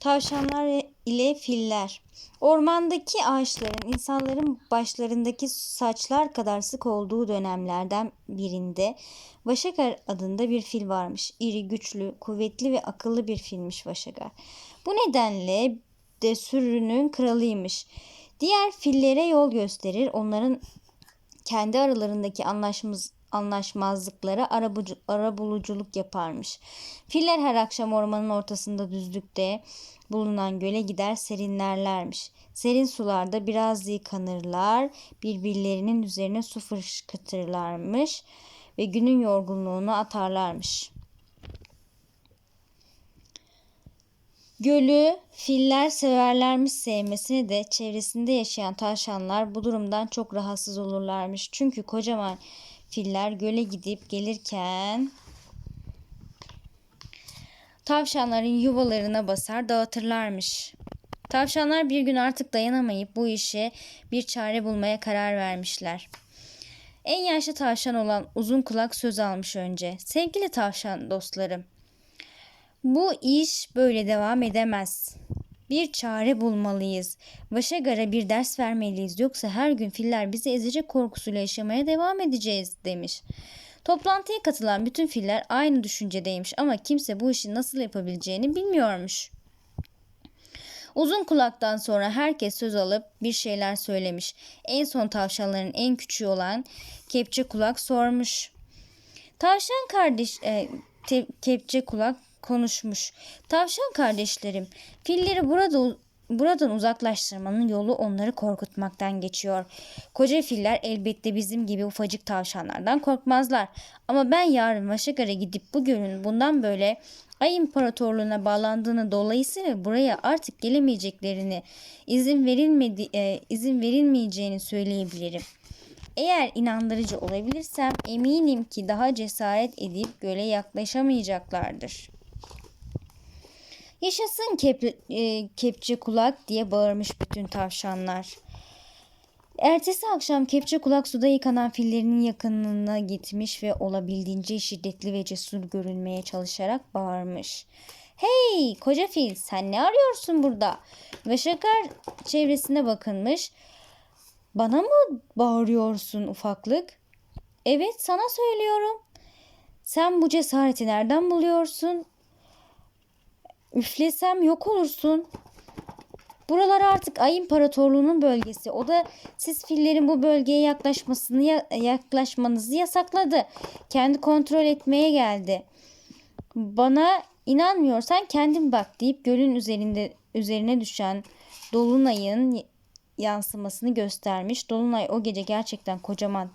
Tavşanlar ile filler. Ormandaki ağaçların insanların başlarındaki saçlar kadar sık olduğu dönemlerden birinde Vaşagar adında bir fil varmış. İri, güçlü, kuvvetli ve akıllı bir filmiş Vaşagar. Bu nedenle de sürünün kralıymış. Diğer fillere yol gösterir, onların kendi aralarındaki anlaşmaz, anlaşmazlıklara arabucu, arabuluculuk yaparmış. Filler her akşam ormanın ortasında düzlükte bulunan göle gider serinlerlermiş. Serin sularda biraz yıkanırlar, birbirlerinin üzerine su fışkırtırlarmış ve günün yorgunluğunu atarlarmış. Gölü filler severlermiş sevmesini de çevresinde yaşayan tavşanlar bu durumdan çok rahatsız olurlarmış. Çünkü kocaman filler göle gidip gelirken tavşanların yuvalarına basar dağıtırlarmış. Tavşanlar bir gün artık dayanamayıp bu işe bir çare bulmaya karar vermişler. En yaşlı tavşan olan uzun kulak söz almış önce. Sevgili tavşan dostlarım, bu iş böyle devam edemez. Bir çare bulmalıyız. Vaşagar'a bir ders vermeliyiz. Yoksa her gün filler bizi ezecek korkusuyla yaşamaya devam edeceğiz demiş. Toplantıya katılan bütün filler aynı düşüncedeymiş ama kimse bu işi nasıl yapabileceğini bilmiyormuş. Uzun kulaktan sonra herkes söz alıp bir şeyler söylemiş. En son tavşanların en küçüğü olan kepçe kulak sormuş. Tavşan kardeş e, te- kepçe kulak konuşmuş. Tavşan kardeşlerim, filleri burada buradan uzaklaştırmanın yolu onları korkutmaktan geçiyor. Koca filler elbette bizim gibi ufacık tavşanlardan korkmazlar. Ama ben yarın Vaşagar'a gidip bu gölün bundan böyle Ay İmparatorluğu'na bağlandığını dolayısıyla buraya artık gelemeyeceklerini, izin verilmedi e, izin verilmeyeceğini söyleyebilirim. Eğer inandırıcı olabilirsem eminim ki daha cesaret edip göle yaklaşamayacaklardır. Yaşasın kep, e, kepçe kulak diye bağırmış bütün tavşanlar. Ertesi akşam kepçe kulak suda yıkanan fillerinin yakınına gitmiş ve olabildiğince şiddetli ve cesur görünmeye çalışarak bağırmış. Hey koca fil sen ne arıyorsun burada? Ve şakar çevresine bakınmış. Bana mı bağırıyorsun ufaklık? Evet sana söylüyorum. Sen bu cesareti nereden buluyorsun? Üflesem yok olursun. Buralar artık Ay İmparatorluğu'nun bölgesi. O da siz fillerin bu bölgeye yaklaşmasını yaklaşmanızı yasakladı. Kendi kontrol etmeye geldi. Bana inanmıyorsan kendin bak deyip gölün üzerinde üzerine düşen dolunayın yansımasını göstermiş. Dolunay o gece gerçekten kocaman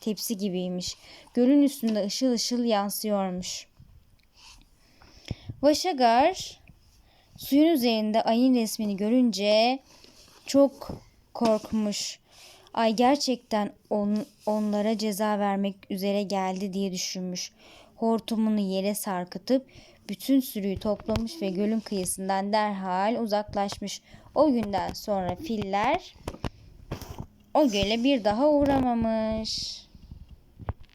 tepsi gibiymiş. Gölün üstünde ışıl ışıl yansıyormuş. Vaşagar suyun üzerinde ayın resmini görünce çok korkmuş. Ay gerçekten on, onlara ceza vermek üzere geldi diye düşünmüş. Hortumunu yere sarkıtıp bütün sürüyü toplamış ve gölün kıyısından derhal uzaklaşmış. O günden sonra filler o göle bir daha uğramamış.